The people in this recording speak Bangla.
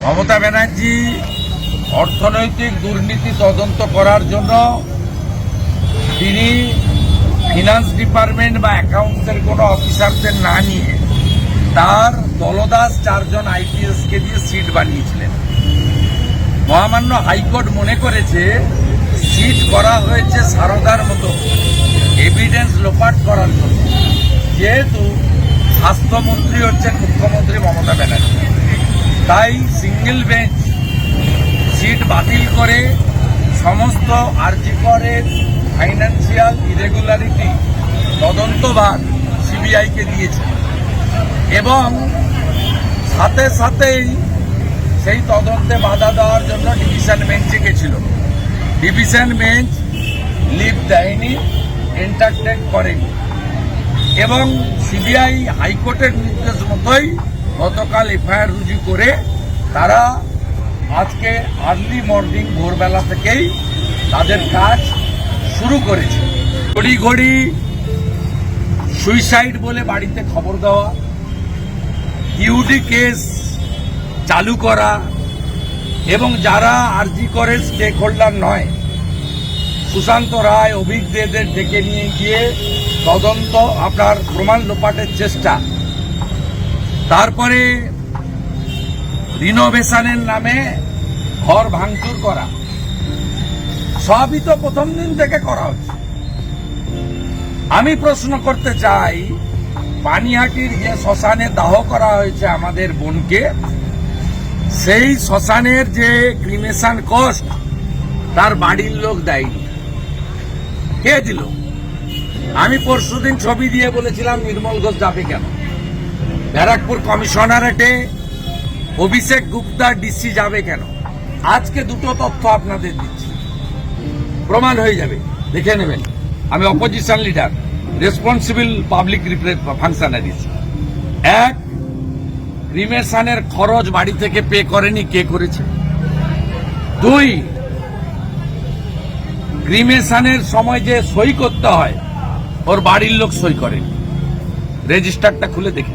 মমতা ব্যানার্জি অর্থনৈতিক দুর্নীতি তদন্ত করার জন্য তিনি ফিনান্স ডিপার্টমেন্ট বা অ্যাকাউন্টসের কোনো অফিসারদের না নিয়ে তার দলদাস চারজন আইপিএসকে দিয়ে সিট বানিয়েছিলেন। মহামান্য হাইকোর্ট মনে করেছে সিট করা হয়েছে সারদার মতো এভিডেন্স লোপাট করার জন্য। যেহেতু স্বাস্থ্যমন্ত্রী হচ্ছেন মুখ্যমন্ত্রী তাই সিঙ্গেল বেঞ্চ সিট বাতিল করে সমস্ত আর্জিকরের ফাইন্যান্সিয়াল ইরেগুলারিটি তদন্তভার সিবিআইকে দিয়েছে। এবং সাথে সাথেই সেই তদন্তে বাধা দেওয়ার জন্য ডিভিশন বেঞ্চে গেছিল ডিভিশন বেঞ্চ লিভ দেয়নি এন্টারটেন করেনি। এবং সিবিআই হাইকোর্টের নির্দেশ মতোই গতকাল এফআইআর রুজু করে তারা আজকে আর্লি মর্নিং ভোরবেলা থেকেই তাদের কাজ শুরু করেছে। ঘড়ি ঘড়ি সুইসাইড বলে বাড়িতে খবর দেওয়া, ইউডি কেস চালু করা এবং যারা আরজি করে স্টেক হোল্ডার নয়, সুশান্ত রায় অভিজ্ঞদের ডেকে নিয়ে গিয়ে তদন্ত আপনার প্রমাণ লোপাটের চেষ্টা। তারপরে রিনোভেশনের নামে ঘর ভাঙচুর করা। সবই তো প্রথম দিন থেকে করা হচ্ছে। আমি প্রশ্ন করতে চাই, পানিহাটির যে শ্মশানে দাহ করা হয়েছে আমাদের বোনকে, সেই শ্মশানের যে ক্রিমেশন কস্ট তার বাড়ির লোক দেয়নি। কে দিল? আমি পরশুদিন ছবি দিয়ে বলেছিলাম নির্মল ঘোষ যাবে কেন? ব্যারাকপুর কমিশনারেটে অভিষেক গুপ্তা ডিসি যাবে কেন? আজকে দুটো তথ্য আপনাদের দিচ্ছি। প্রমাণ হয়ে যাবে। দেখে নেবেন। আমি opposition leader responsible public functionaries এক ক্রিমেশনের খরচ বাড়ি থেকে পে করেনি, কে করেছে? দুই ক্রিমেশনের সময় যে সই করতে হয়, ওর বাড়ির লোক সই করেনি। রেজিস্টারটা খুলে দেখে